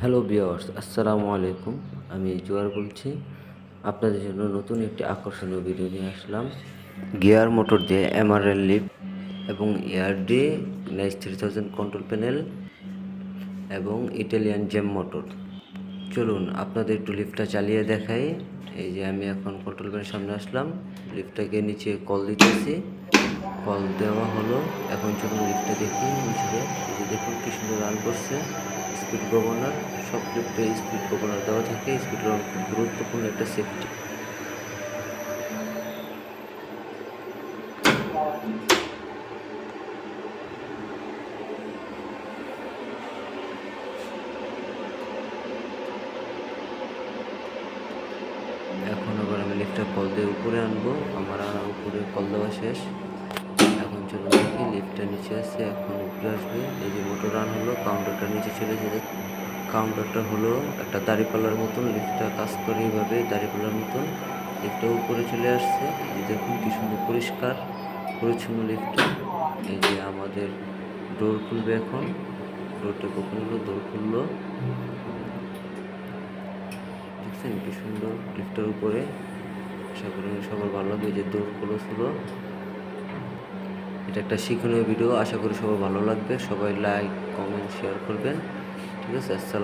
Hello বিয়ার্স আসসালামু আলাইকুম। আমি জোয়ার বলছি। আপনাদের জন্য নতুন একটি আকর্ষণীয় ভিডিও নিয়ে আসলাম। গিয়ার মোটর দিয়ে এমআরএল লিফট এবং air D nice three thousand control panel এবং ইটালিয়ান জেম মোটর। চলুন, আপনাদের একটু লিফটটা চালিয়ে দেখাই। এই যে আমি এখন কন্ট্রোল প্যানের সামনে আসলাম। লিফটটাকে নিচে কল দিতেছি। কল দেওয়া হলো। এখন চলুন লিফটটা দেখি। দেখুন কি সুন্দর রান করছে। স্পিড গভর্নর সব লিফটে স্পিড গভর্নর দেওয়া থাকে, স্পিড গভর্নর খুব গুরুত্বপূর্ণ একটা সেফটি এখন আবার আমি লিফটটা কল দিয়ে উপরে আনব। আমার উপরে কল দেওয়া শেষ। এখন চলো দেখি লিফটটা নিচে আসছে এখন উপরে আসবে। রান হলো কাউন্টারটা নিচে চলে যাবে কাউন্টারটা হলো একটা দাড়িপাল্লার মতন লিফটটা কাজ করে এইভাবে দাড়িপাল্লার মতন লিফটটা উপরে চলে আসছে। এই দেখুন কি সুন্দর পরিষ্কার, পরিচ্ছন্ন লিফটটা এই যে আমাদের ডোর খুলবে এখন। ডোরটা কখন হলো? ডোর খুললো। দেখছেন কি সুন্দর লিফটের উপরে? আশা করি সবার ভালো লাগবে যে দৌড় ক্লোজ এটা একটা শিক্ষণীয় ভিডিও আশা করি সবাই ভালো লাগবে। সবাই লাইক কমেন্ট শেয়ার করবেন। ঠিক আছে, আসসালাম